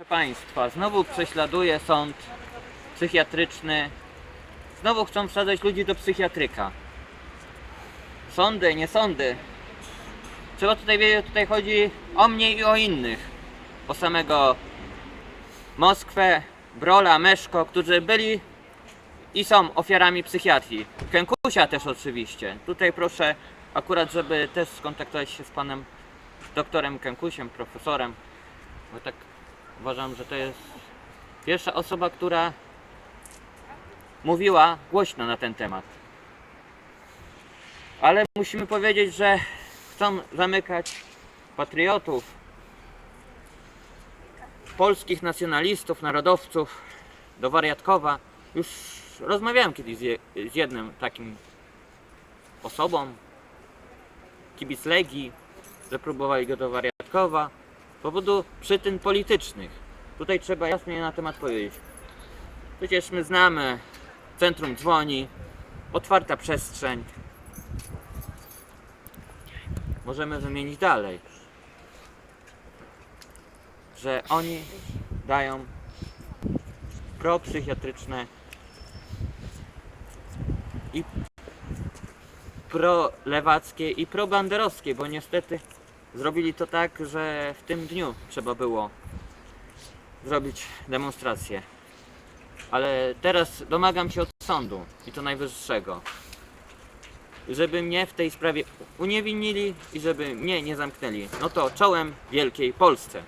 Proszę Państwa, znowu prześladuje sąd psychiatryczny. Znowu chcą wsadzać ludzi do psychiatryka. Sądy, nie sądy. Trzeba tutaj wiedzieć, tutaj chodzi o mnie i o innych. O samego Moskwę, Brola, Meszko, którzy byli i są ofiarami psychiatrii. Kękusia też oczywiście. Tutaj proszę akurat, żeby też skontaktować się z panem doktorem Kękusiem, profesorem, bo tak uważam, że to jest pierwsza osoba, która mówiła głośno na ten temat. Ale musimy powiedzieć, że chcą zamykać patriotów, polskich nacjonalistów, narodowców do wariatkowa. Już rozmawiałem kiedyś z, je, z jednym takim osobą, kibic Legii, że próbowali go do wariatkowa powodu przyczyn politycznych. Tutaj trzeba jasnie na temat powiedzieć. Przecież my znamy, centrum dzwoni, otwarta przestrzeń. Możemy wymienić dalej, że oni dają propsychiatryczne i prolewackie i probanderowskie, bo niestety zrobili to tak, że w tym dniu trzeba było zrobić demonstrację. Ale teraz domagam się od sądu i to najwyższego, żeby mnie w tej sprawie uniewinili i żeby mnie nie zamknęli. No to czołem Wielkiej Polsce.